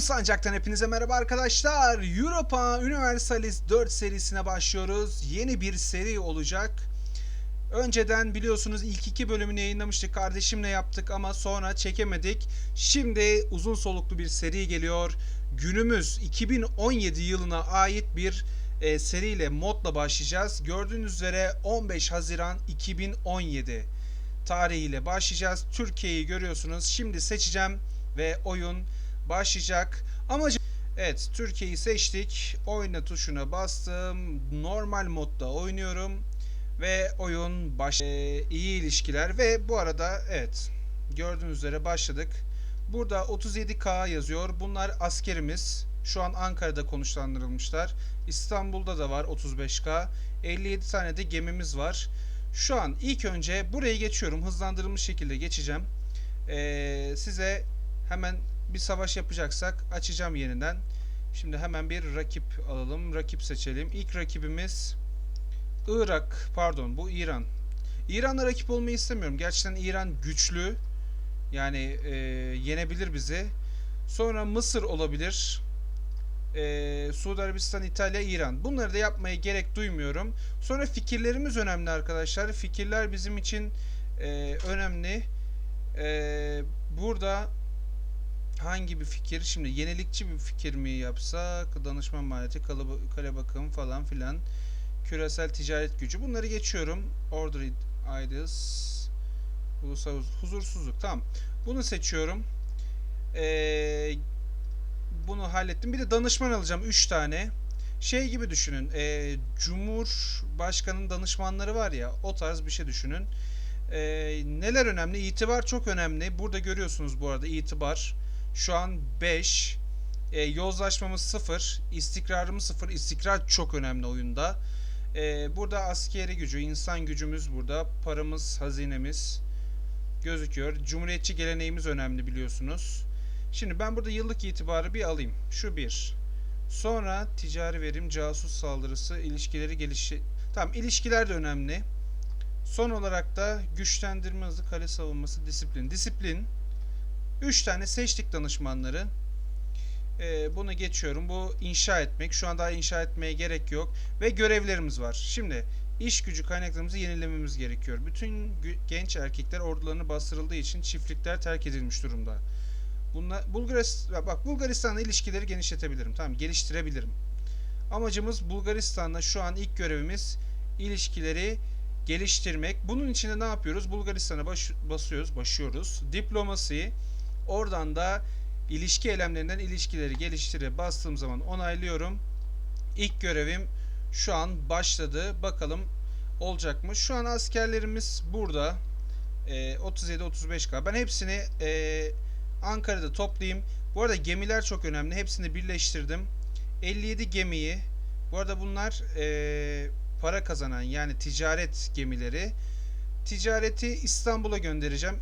Sancak'tan hepinize merhaba arkadaşlar. Europa Universalis 4 serisine başlıyoruz. Yeni bir seri olacak. Önceden biliyorsunuz ilk iki bölümünü yayınlamıştık. Kardeşimle yaptık ama sonra çekemedik. Şimdi uzun soluklu bir seri geliyor. Günümüz 2017 yılına ait bir e, seriyle modla başlayacağız. Gördüğünüz üzere 15 Haziran 2017 tarihiyle başlayacağız. Türkiye'yi görüyorsunuz. Şimdi seçeceğim ve oyun başlayacak. Amacı Evet, Türkiye'yi seçtik. Oyna tuşuna bastım. Normal modda oynuyorum ve oyun baş Ee, iyi ilişkiler ve bu arada evet gördüğünüz üzere başladık. Burada 37K yazıyor. Bunlar askerimiz. Şu an Ankara'da konuşlandırılmışlar. İstanbul'da da var 35K. 57 tane de gemimiz var. Şu an ilk önce burayı geçiyorum. Hızlandırılmış şekilde geçeceğim. Ee, size hemen bir savaş yapacaksak açacağım yeniden. Şimdi hemen bir rakip alalım. Rakip seçelim. İlk rakibimiz Irak. Pardon bu İran. İran'la rakip olmayı istemiyorum. Gerçekten İran güçlü. Yani e, yenebilir bizi. Sonra Mısır olabilir. E, Suudi Arabistan, İtalya, İran. Bunları da yapmaya gerek duymuyorum. Sonra fikirlerimiz önemli arkadaşlar. Fikirler bizim için e, önemli. E, burada hangi bir fikir? Şimdi yenilikçi bir fikir mi yapsak? Danışman maliyeti, kale, bakım falan filan. Küresel ticaret gücü. Bunları geçiyorum. Order ideas. Ulusal huz- huzursuzluk. Tamam. Bunu seçiyorum. Ee, bunu hallettim. Bir de danışman alacağım. 3 tane. Şey gibi düşünün. E, Cumhurbaşkanının danışmanları var ya. O tarz bir şey düşünün. E, neler önemli? İtibar çok önemli. Burada görüyorsunuz bu arada itibar. Şu an 5. E, yozlaşmamız 0. istikrarımız 0. İstikrar çok önemli oyunda. E, burada askeri gücü, insan gücümüz burada. Paramız, hazinemiz gözüküyor. Cumhuriyetçi geleneğimiz önemli biliyorsunuz. Şimdi ben burada yıllık itibarı bir alayım. Şu bir. Sonra ticari verim, casus saldırısı, ilişkileri gelişi... Tamam ilişkiler de önemli. Son olarak da güçlendirme hızı, kale savunması, disiplin. Disiplin. 3 tane seçtik danışmanları. Ee, bunu geçiyorum. Bu inşa etmek. Şu an daha inşa etmeye gerek yok. Ve görevlerimiz var. Şimdi iş gücü kaynaklarımızı yenilememiz gerekiyor. Bütün genç erkekler ordularını bastırıldığı için çiftlikler terk edilmiş durumda. Bunlar Bulgaristan bak Bulgaristan'la ilişkileri genişletebilirim. Tamam, geliştirebilirim. Amacımız Bulgaristan'la şu an ilk görevimiz ilişkileri geliştirmek. Bunun için de ne yapıyoruz? Bulgaristan'a baş, basıyoruz, başlıyoruz. Diplomasi. Oradan da ilişki eylemlerinden ilişkileri geliştire bastığım zaman onaylıyorum. İlk görevim şu an başladı. Bakalım olacak mı? Şu an askerlerimiz burada. Ee, 37-35K. Ben hepsini ee, Ankara'da toplayayım. Bu arada gemiler çok önemli. Hepsini birleştirdim. 57 gemiyi. Bu arada bunlar ee, para kazanan yani ticaret gemileri. Ticareti İstanbul'a göndereceğim.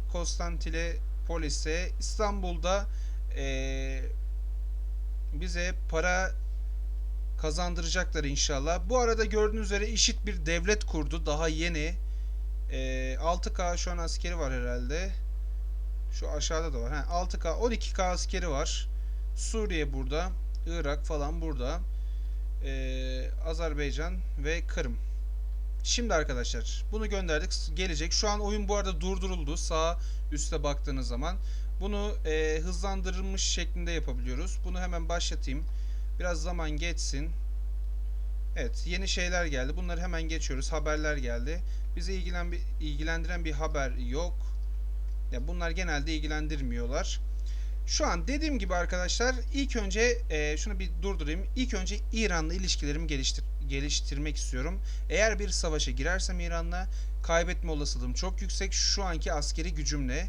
Konstantinopolis'e. İstanbul'da ee, bize para kazandıracaklar inşallah. Bu arada gördüğünüz üzere işit bir devlet kurdu. Daha yeni. Ee, 6K şu an askeri var herhalde. Şu aşağıda da var. Ha, 6K, 12K askeri var. Suriye burada. Irak falan burada. Ee, Azerbaycan ve Kırım. Şimdi arkadaşlar bunu gönderdik. Gelecek. Şu an oyun bu arada durduruldu. Sağ üstte baktığınız zaman. Bunu e, hızlandırılmış şeklinde yapabiliyoruz. Bunu hemen başlatayım. Biraz zaman geçsin. Evet yeni şeyler geldi. Bunları hemen geçiyoruz. Haberler geldi. Bizi ilgilen, ilgilendiren bir haber yok. Ya bunlar genelde ilgilendirmiyorlar. Şu an dediğim gibi arkadaşlar ilk önce e, şunu bir durdurayım. İlk önce İran'la ilişkilerimi geliştir geliştirmek istiyorum. Eğer bir savaşa girersem İran'la kaybetme olasılığım çok yüksek. Şu anki askeri gücümle.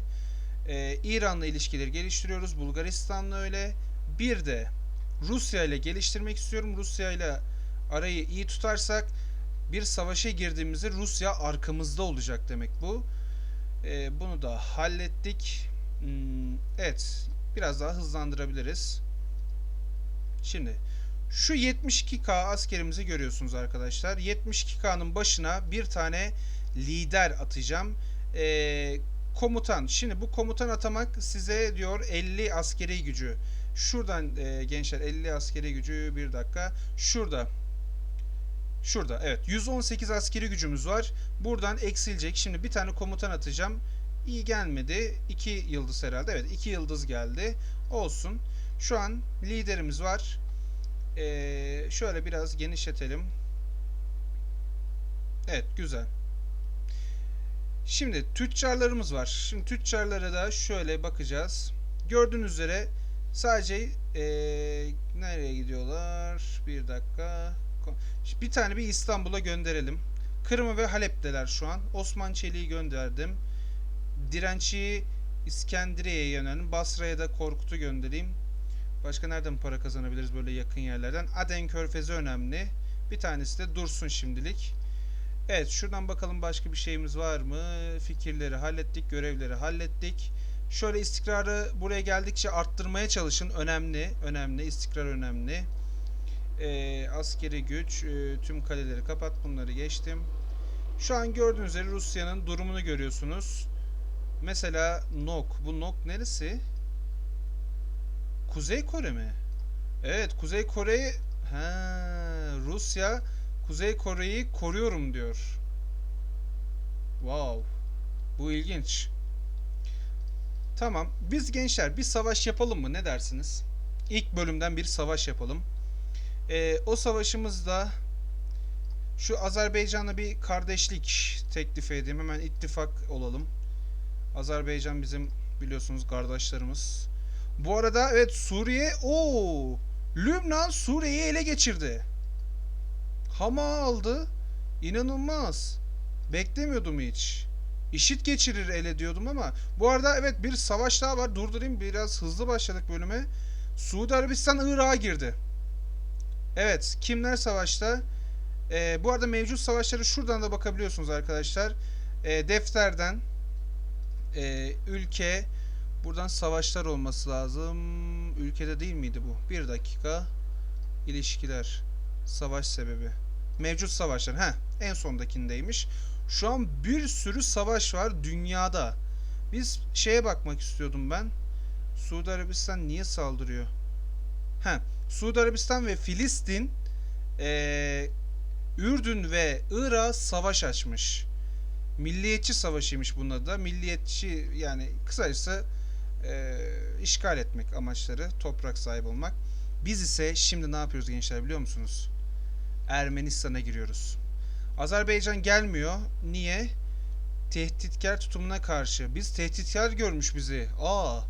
E, İran'la ilişkileri geliştiriyoruz. Bulgaristan'la öyle. Bir de Rusya ile geliştirmek istiyorum. Rusya ile arayı iyi tutarsak bir savaşa girdiğimizde Rusya arkamızda olacak demek bu. Ee, bunu da hallettik. Hmm, evet. Biraz daha hızlandırabiliriz. Şimdi şu 72K askerimizi görüyorsunuz arkadaşlar. 72K'nın başına bir tane lider atacağım. Ee, komutan. Şimdi bu komutan atamak size diyor 50 askeri gücü Şuradan e, gençler 50 askeri gücü bir dakika. Şurada. Şurada evet 118 askeri gücümüz var. Buradan eksilecek. Şimdi bir tane komutan atacağım. İyi gelmedi. 2 yıldız herhalde. Evet 2 yıldız geldi. Olsun. Şu an liderimiz var. Ee, şöyle biraz genişletelim. Evet güzel. Şimdi tüccarlarımız var. Şimdi tüccarlara da şöyle bakacağız. Gördüğünüz üzere sadece ee, nereye gidiyorlar? Bir dakika. Bir tane bir İstanbul'a gönderelim. Kırım'ı ve Halep'teler şu an. Osman Çelik'i gönderdim. Direnç'i İskenderiye'ye yöneldim. Basra'ya da Korkut'u göndereyim. Başka nereden para kazanabiliriz böyle yakın yerlerden? Aden Körfezi önemli. Bir tanesi de dursun şimdilik. Evet şuradan bakalım başka bir şeyimiz var mı? Fikirleri hallettik, görevleri hallettik. Şöyle istikrarı buraya geldikçe arttırmaya çalışın. Önemli, önemli. istikrar önemli. Ee, askeri güç, e, tüm kaleleri kapat. Bunları geçtim. Şu an gördüğünüz üzere Rusya'nın durumunu görüyorsunuz. Mesela Nok. Bu Nok neresi? Kuzey Kore mi? Evet, Kuzey Kore ha, Rusya Kuzey Kore'yi koruyorum diyor. Wow. Bu ilginç. Tamam. Biz gençler bir savaş yapalım mı? Ne dersiniz? İlk bölümden bir savaş yapalım. Ee, o savaşımızda şu Azerbaycan'la bir kardeşlik teklif edeyim. Hemen ittifak olalım. Azerbaycan bizim biliyorsunuz kardeşlerimiz. Bu arada evet Suriye o Lübnan Suriye'yi ele geçirdi. Hama aldı. İnanılmaz. Beklemiyordum hiç. İşit geçirir ele diyordum ama bu arada evet bir savaş daha var. Durdurayım biraz hızlı başladık bölüme. Suudi Arabistan Irak'a girdi. Evet, kimler savaşta? Ee, bu arada mevcut savaşları şuradan da bakabiliyorsunuz arkadaşlar. Ee, defterden e, ülke buradan savaşlar olması lazım. Ülkede değil miydi bu? Bir dakika. İlişkiler. Savaş sebebi. Mevcut savaşlar. Ha, en sondakindeymiş. Şu an bir sürü savaş var dünyada. Biz şeye bakmak istiyordum ben. Suudi Arabistan niye saldırıyor? Ha, Suudi Arabistan ve Filistin ee, Ürdün ve Irak savaş açmış. Milliyetçi savaşıymış bunun adı. Milliyetçi yani kısacası e, işgal etmek amaçları, toprak sahibi olmak. Biz ise şimdi ne yapıyoruz gençler biliyor musunuz? Ermenistan'a giriyoruz. Azerbaycan gelmiyor. Niye? Tehditkar tutumuna karşı. Biz tehditkar görmüş bizi. Aa,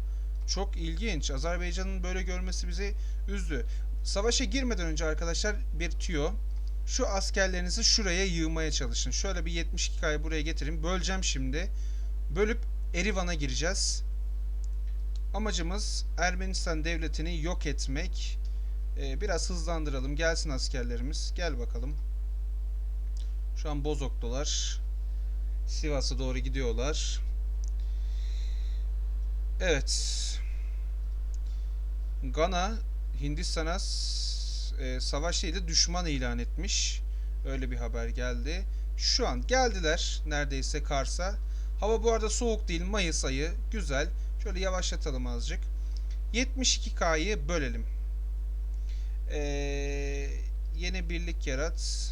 çok ilginç. Azerbaycan'ın böyle görmesi bizi üzdü. Savaşa girmeden önce arkadaşlar bir tüyo. Şu askerlerinizi şuraya yığmaya çalışın. Şöyle bir 72K'yı buraya getirin. Böleceğim şimdi. Bölüp Erivan'a gireceğiz. Amacımız Ermenistan devletini yok etmek. Ee, biraz hızlandıralım. Gelsin askerlerimiz. Gel bakalım. Şu an Bozok'talar. Sivas'a doğru gidiyorlar. Evet. Gana Hindistan'a e, savaş değil de düşman ilan etmiş. Öyle bir haber geldi. Şu an geldiler neredeyse Kars'a. Hava bu arada soğuk değil. Mayıs ayı. Güzel. Şöyle yavaşlatalım azıcık. 72K'yı bölelim. Ee, yeni birlik yarat.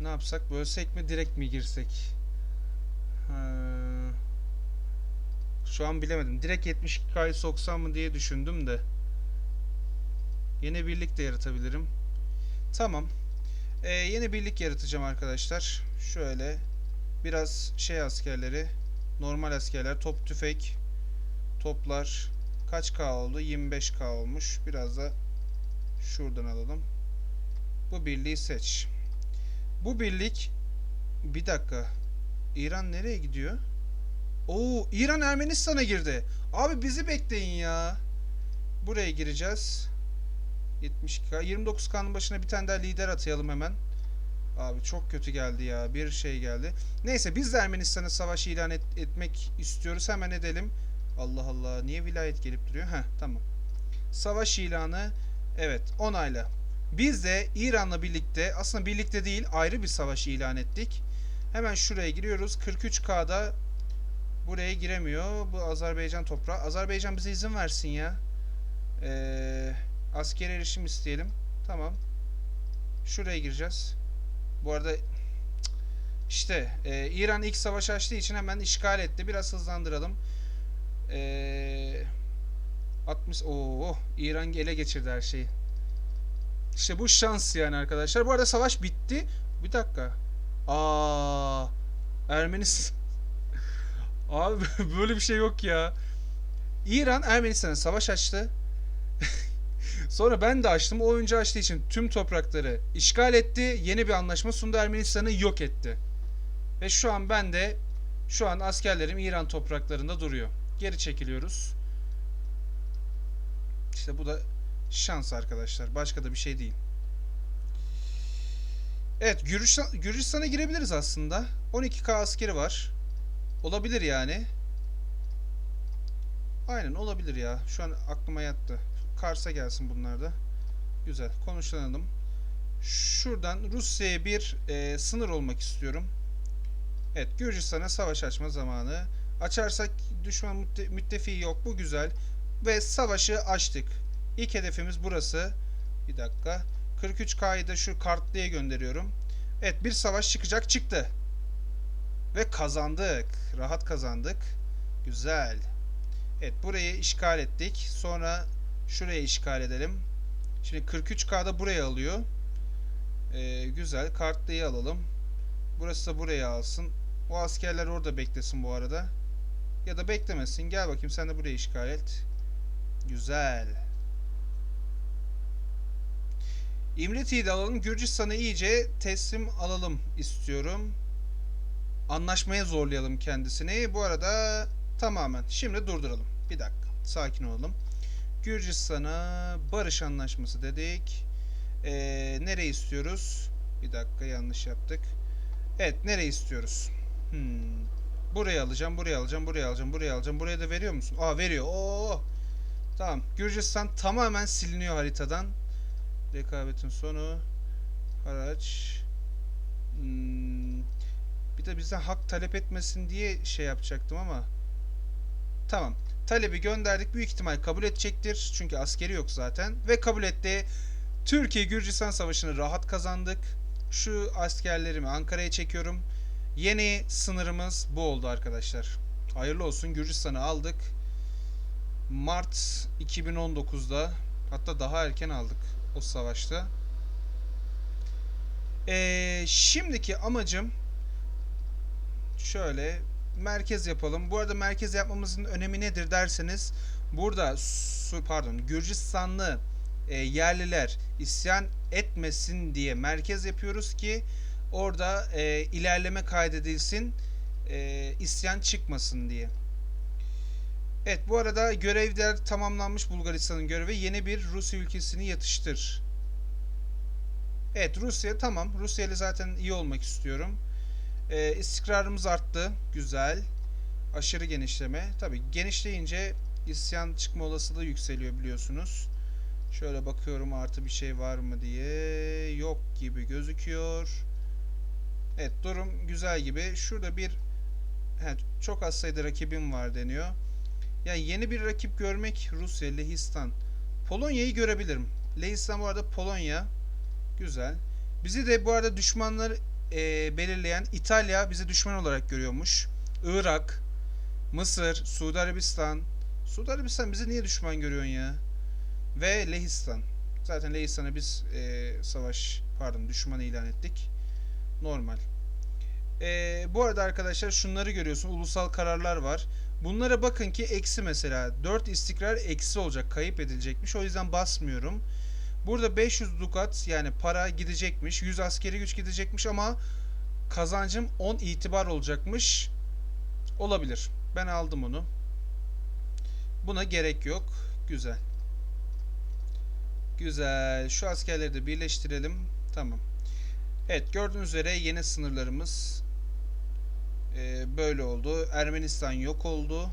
Ne yapsak? Bölsek mi? Direkt mi girsek? Ha. Şu an bilemedim. Direkt 72K'yı soksam mı diye düşündüm de. Yeni birlik de yaratabilirim. Tamam. Ee, yeni birlik yaratacağım arkadaşlar. Şöyle biraz şey askerleri, normal askerler, top tüfek, toplar kaç K oldu? 25K olmuş. Biraz da şuradan alalım. Bu birliği seç. Bu birlik bir dakika. İran nereye gidiyor? Oo, İran Ermenistan'a girdi. Abi bizi bekleyin ya. Buraya gireceğiz. 72K. 29K'nın başına bir tane daha lider atayalım hemen. Abi çok kötü geldi ya. Bir şey geldi. Neyse biz de Ermenistan'a savaş ilan et, etmek istiyoruz. Hemen edelim. Allah Allah. Niye vilayet gelip duruyor? Heh tamam. Savaş ilanı. Evet onayla. Biz de İran'la birlikte aslında birlikte değil ayrı bir savaş ilan ettik. Hemen şuraya giriyoruz. 43K'da Buraya giremiyor. Bu Azerbaycan toprağı. Azerbaycan bize izin versin ya. Ee, askeri erişim isteyelim. Tamam. Şuraya gireceğiz. Bu arada işte e, İran ilk savaş açtığı için hemen işgal etti. Biraz hızlandıralım. Ee, 60 Oo, İran ele geçirdi her şeyi. İşte bu şans yani arkadaşlar. Bu arada savaş bitti. Bir dakika. Aa, Ermenistan. Abi böyle bir şey yok ya. İran Ermenistan'a savaş açtı. Sonra ben de açtım. O önce açtığı için tüm toprakları işgal etti. Yeni bir anlaşma sundu. Ermenistan'ı yok etti. Ve şu an ben de şu an askerlerim İran topraklarında duruyor. Geri çekiliyoruz. İşte bu da şans arkadaşlar. Başka da bir şey değil. Evet Gürcistan, Gürcistan'a girebiliriz aslında. 12k askeri var. Olabilir yani. Aynen olabilir ya. Şu an aklıma yattı. Kars'a gelsin bunlar da. Güzel. Konuşlanalım. Şuradan Rusya'ya bir e, sınır olmak istiyorum. Evet Gürcistan'a savaş açma zamanı. Açarsak düşman mütte- müttefiği yok. Bu güzel. Ve savaşı açtık. İlk hedefimiz burası. Bir dakika. 43K'yı da şu kartlıya gönderiyorum. Evet bir savaş çıkacak çıktı. Ve kazandık. Rahat kazandık. Güzel. Evet burayı işgal ettik. Sonra şuraya işgal edelim. Şimdi 43K'da buraya alıyor. Ee, güzel. Kartlıyı alalım. Burası da buraya alsın. O askerler orada beklesin bu arada. Ya da beklemesin. Gel bakayım sen de burayı işgal et. Güzel. İmreti'yi de alalım. Gürcistan'ı iyice teslim alalım istiyorum. Anlaşmaya zorlayalım kendisini. Bu arada tamamen. Şimdi durduralım. Bir dakika. Sakin olalım. Gürcistan'a barış anlaşması dedik. Ee, nereye istiyoruz? Bir dakika yanlış yaptık. Evet nereye istiyoruz? Hmm. Buraya alacağım, buraya alacağım, buraya alacağım, buraya alacağım. Buraya da veriyor musun? Aa veriyor. Oo. Tamam. Gürcistan tamamen siliniyor haritadan. Rekabetin sonu. Haraç. Hmm. Bir de bizden hak talep etmesin diye şey yapacaktım ama. Tamam. Talebi gönderdik. Büyük ihtimal kabul edecektir. Çünkü askeri yok zaten. Ve kabul etti. Türkiye-Gürcistan savaşını rahat kazandık. Şu askerlerimi Ankara'ya çekiyorum. Yeni sınırımız bu oldu arkadaşlar. Hayırlı olsun. Gürcistan'ı aldık. Mart 2019'da hatta daha erken aldık o savaşta. Ee, şimdiki amacım şöyle merkez yapalım. Bu arada merkez yapmamızın önemi nedir derseniz burada pardon Gürcistanlı e, yerliler isyan etmesin diye merkez yapıyoruz ki orada e, ilerleme kaydedilsin e, isyan çıkmasın diye. Evet bu arada görevler tamamlanmış Bulgaristan'ın görevi yeni bir Rusya ülkesini yatıştır. Evet Rusya tamam. Rusya ile zaten iyi olmak istiyorum. Ee, istikrarımız arttı. Güzel. Aşırı genişleme. Tabi genişleyince isyan çıkma olasılığı yükseliyor biliyorsunuz. Şöyle bakıyorum artı bir şey var mı diye. Yok gibi gözüküyor. Evet durum güzel gibi. Şurada bir he, çok az sayıda rakibim var deniyor. Yani yeni bir rakip görmek Rusya, Lehistan. Polonya'yı görebilirim. Lehistan bu arada Polonya. Güzel. Bizi de bu arada düşmanlar e, belirleyen İtalya bizi düşman olarak görüyormuş. Irak, Mısır, Suudi Arabistan. Suudi Arabistan bizi niye düşman görüyorsun ya? Ve Lehistan. Zaten Lehistan'a biz e, savaş, pardon düşman ilan ettik. Normal. E, bu arada arkadaşlar şunları görüyorsun. Ulusal kararlar var. Bunlara bakın ki eksi mesela. 4 istikrar eksi olacak. Kayıp edilecekmiş. O yüzden basmıyorum. Burada 500 dukat yani para gidecekmiş. 100 askeri güç gidecekmiş ama kazancım 10 itibar olacakmış. Olabilir. Ben aldım onu. Buna gerek yok. Güzel. Güzel. Şu askerleri de birleştirelim. Tamam. Evet gördüğünüz üzere yeni sınırlarımız e, böyle oldu. Ermenistan yok oldu.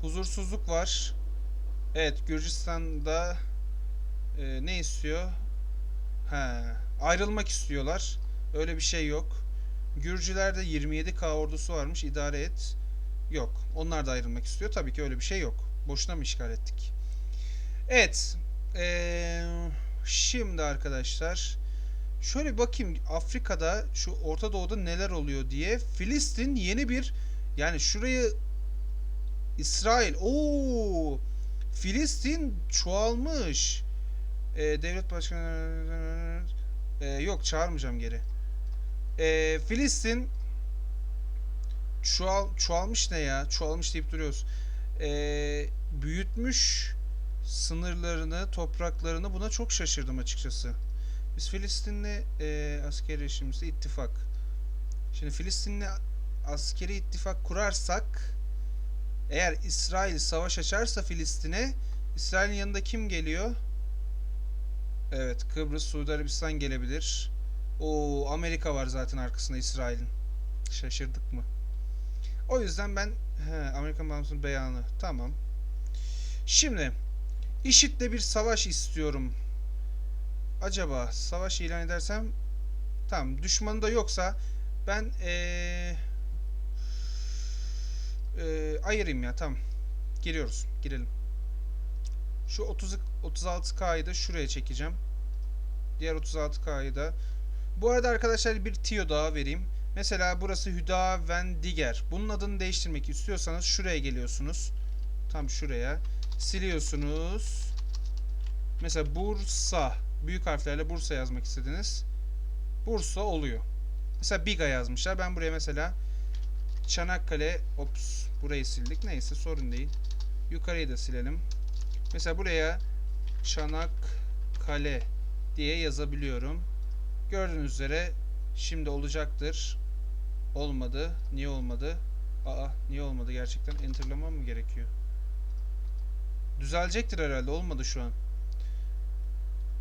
Huzursuzluk var. Evet Gürcistan'da e, ne istiyor? He, ayrılmak istiyorlar. Öyle bir şey yok. Gürcülerde 27k ordusu varmış. idare et. Yok. Onlar da ayrılmak istiyor. Tabii ki öyle bir şey yok. Boşuna mı işgal ettik? Evet. Ee, şimdi arkadaşlar şöyle bakayım Afrika'da şu Orta Doğu'da neler oluyor diye. Filistin yeni bir yani şurayı İsrail. Oo! Filistin çoğalmış. Ee, devlet başkanı Ee, yok çağırmayacağım geri. Ee, Filistin çoğal çoğalmış ne ya? Çoğalmış deyip duruyoruz. Ee, büyütmüş sınırlarını, topraklarını buna çok şaşırdım açıkçası. Biz Filistin'le e, askeri rejimimizde ittifak. Şimdi Filistin'le askeri ittifak kurarsak eğer İsrail savaş açarsa Filistin'e İsrail'in yanında kim geliyor? Evet, Kıbrıs, Suudi Arabistan gelebilir. O Amerika var zaten arkasında İsrail'in. Şaşırdık mı? O yüzden ben he, Amerikan bağımsızlık beyanı. Tamam. Şimdi IŞİD'le bir savaş istiyorum. Acaba savaş ilan edersem tamam düşmanı da yoksa ben ee, ee, ayırayım ya tamam. Giriyoruz. Girelim. Şu 30 36K'yı da şuraya çekeceğim. Diğer 36K'yı da. Bu arada arkadaşlar bir tiyo daha vereyim. Mesela burası Hüda Vendiger. Bunun adını değiştirmek istiyorsanız şuraya geliyorsunuz. Tam şuraya. Siliyorsunuz. Mesela Bursa. Büyük harflerle Bursa yazmak istediniz. Bursa oluyor. Mesela Biga yazmışlar. Ben buraya mesela Çanakkale. Ops. Burayı sildik. Neyse sorun değil. Yukarıyı da silelim. Mesela buraya Çanakkale diye yazabiliyorum. Gördüğünüz üzere şimdi olacaktır. Olmadı. Niye olmadı? Aa niye olmadı gerçekten? Enterlamam mı gerekiyor? Düzelecektir herhalde. Olmadı şu an.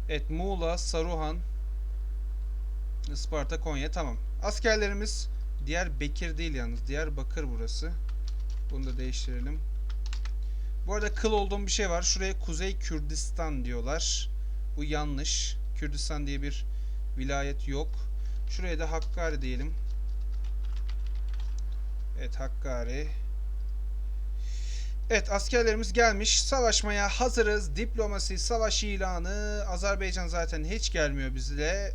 Evet Muğla, Saruhan, Isparta, Konya. Tamam. Askerlerimiz Diyarbakır değil yalnız. Diyarbakır burası. Bunu da değiştirelim. Bu arada kıl olduğum bir şey var. Şuraya Kuzey Kürdistan diyorlar. Bu yanlış. Kürdistan diye bir vilayet yok. Şuraya da Hakkari diyelim. Evet Hakkari. Evet askerlerimiz gelmiş. Savaşmaya hazırız. Diplomasi savaş ilanı. Azerbaycan zaten hiç gelmiyor bizle.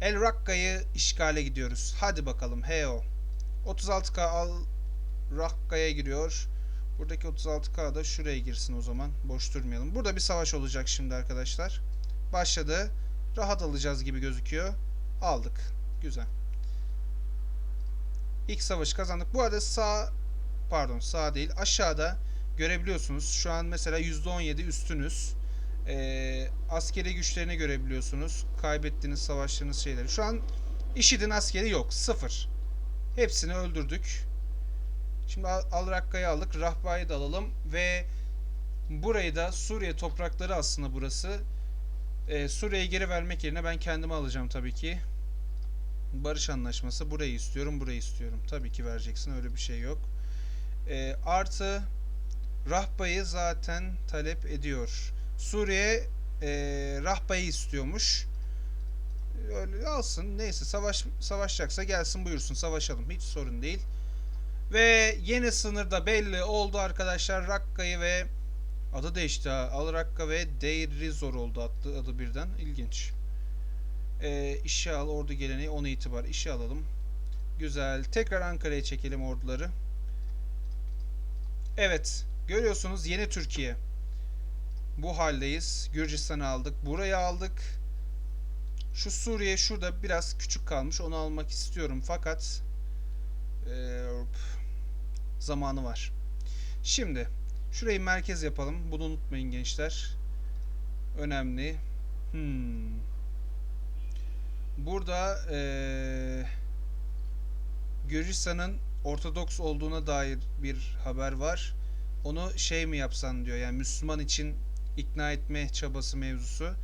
El Rakka'yı işgale gidiyoruz. Hadi bakalım. Heo. 36K al Rakka'ya giriyor. Buradaki 36K da şuraya girsin o zaman. Boş durmayalım. Burada bir savaş olacak şimdi arkadaşlar. Başladı. Rahat alacağız gibi gözüküyor. Aldık. Güzel. İlk savaşı kazandık. Bu arada sağ pardon sağ değil aşağıda görebiliyorsunuz. Şu an mesela %17 üstünüz. Ee, askeri güçlerini görebiliyorsunuz. Kaybettiğiniz savaştığınız şeyleri. Şu an IŞİD'in askeri yok. Sıfır. Hepsini öldürdük. Şimdi Al- Al-Rakka'yı aldık. Rahba'yı da alalım. Ve burayı da Suriye toprakları aslında burası. Ee, Suriye'ye geri vermek yerine ben kendime alacağım tabii ki. Barış anlaşması. Burayı istiyorum, burayı istiyorum. Tabii ki vereceksin. Öyle bir şey yok. Ee, artı Rahba'yı zaten talep ediyor. Suriye e, Rahba'yı istiyormuş. Öyle alsın. Neyse savaş savaşacaksa gelsin buyursun. Savaşalım. Hiç sorun değil. Ve yeni sınırda belli oldu arkadaşlar. Rakka'yı ve adı değişti ha. Al Rakka ve Deir Rizor oldu adı, adı birden. İlginç. Ee, işe al ordu geleneği 10 itibar. İşe alalım. Güzel. Tekrar Ankara'ya çekelim orduları. Evet. Görüyorsunuz yeni Türkiye. Bu haldeyiz. Gürcistan'ı aldık. Burayı aldık. Şu Suriye şurada biraz küçük kalmış. Onu almak istiyorum. Fakat ee, zamanı var. Şimdi şurayı merkez yapalım. Bunu unutmayın gençler. Önemli. Hmm. Burada ee, Gürcistan'ın Ortodoks olduğuna dair bir haber var. Onu şey mi yapsan diyor. Yani Müslüman için ikna etme çabası mevzusu.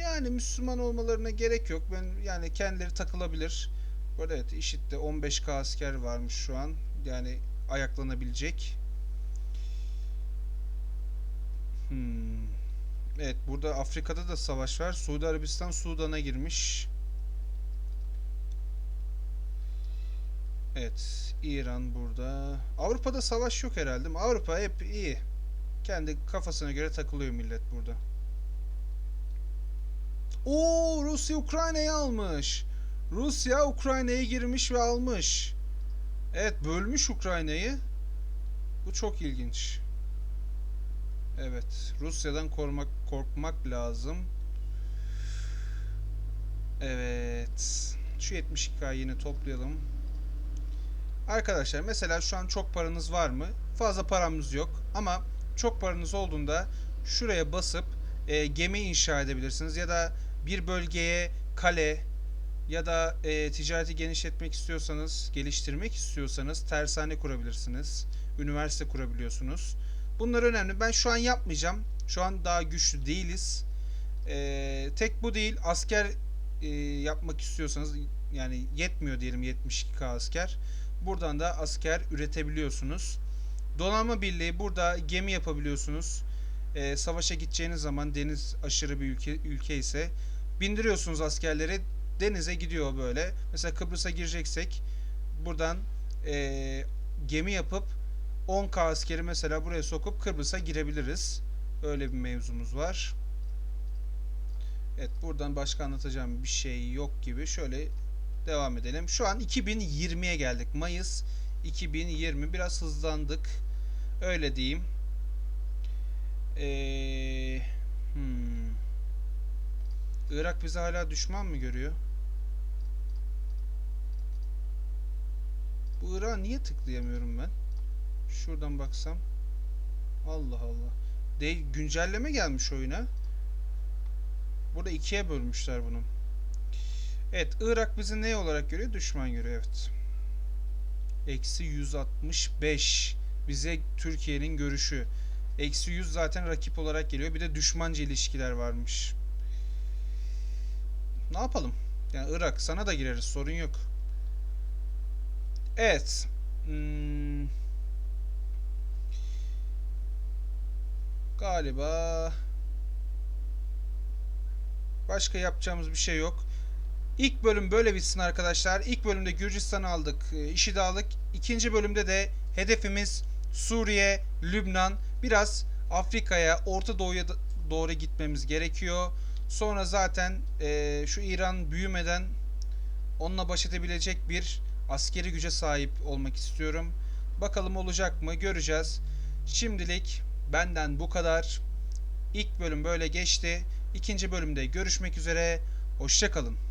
Yani Müslüman olmalarına gerek yok. Ben yani kendileri takılabilir. Bu arada evet IŞİD'de 15k asker varmış şu an. Yani ayaklanabilecek. Hmm. Evet burada Afrika'da da savaş var. Suudi Arabistan Sudan'a girmiş. Evet. İran burada. Avrupa'da savaş yok herhalde. Avrupa hep iyi. Kendi kafasına göre takılıyor millet burada. Oo Rusya Ukrayna'yı almış. Rusya Ukrayna'ya girmiş ve almış. Evet bölmüş Ukrayna'yı. Bu çok ilginç. Evet Rusya'dan korkmak korkmak lazım. Evet. Şu 72K'yı yine toplayalım. Arkadaşlar mesela şu an çok paranız var mı? Fazla paramız yok ama çok paranız olduğunda şuraya basıp e, gemi inşa edebilirsiniz ya da bir bölgeye kale ya da e, ticareti genişletmek istiyorsanız, geliştirmek istiyorsanız tersane kurabilirsiniz. Üniversite kurabiliyorsunuz. Bunlar önemli. Ben şu an yapmayacağım. Şu an daha güçlü değiliz. E, tek bu değil. Asker e, yapmak istiyorsanız yani yetmiyor diyelim 72k asker. Buradan da asker üretebiliyorsunuz. Donanma birliği burada gemi yapabiliyorsunuz. Ee, savaşa gideceğiniz zaman deniz aşırı bir ülke, ülke ise bindiriyorsunuz askerleri denize gidiyor böyle. Mesela Kıbrıs'a gireceksek buradan ee, gemi yapıp 10k askeri mesela buraya sokup Kıbrıs'a girebiliriz. Öyle bir mevzumuz var. Evet buradan başka anlatacağım bir şey yok gibi. Şöyle devam edelim. Şu an 2020'ye geldik. Mayıs 2020 biraz hızlandık. Öyle diyeyim. Ee, hmm. Irak bizi hala düşman mı görüyor? Bu Irak'a niye tıklayamıyorum ben? Şuradan baksam. Allah Allah. De güncelleme gelmiş oyuna. Burada ikiye bölmüşler bunu. Evet Irak bizi ne olarak görüyor? Düşman görüyor evet. Eksi 165 bize Türkiye'nin görüşü. Eksi 100 zaten rakip olarak geliyor. Bir de düşmanca ilişkiler varmış. Ne yapalım? Yani Irak sana da gireriz sorun yok. Evet. Hmm. Galiba başka yapacağımız bir şey yok. İlk bölüm böyle bitsin arkadaşlar. İlk bölümde Gürcistan'ı aldık, e, işi de aldık. İkinci bölümde de hedefimiz Suriye, Lübnan, biraz Afrika'ya, Orta Doğu'ya doğru gitmemiz gerekiyor. Sonra zaten e, şu İran büyümeden onunla baş edebilecek bir askeri güce sahip olmak istiyorum. Bakalım olacak mı göreceğiz. Şimdilik benden bu kadar. İlk bölüm böyle geçti. İkinci bölümde görüşmek üzere. Hoşçakalın.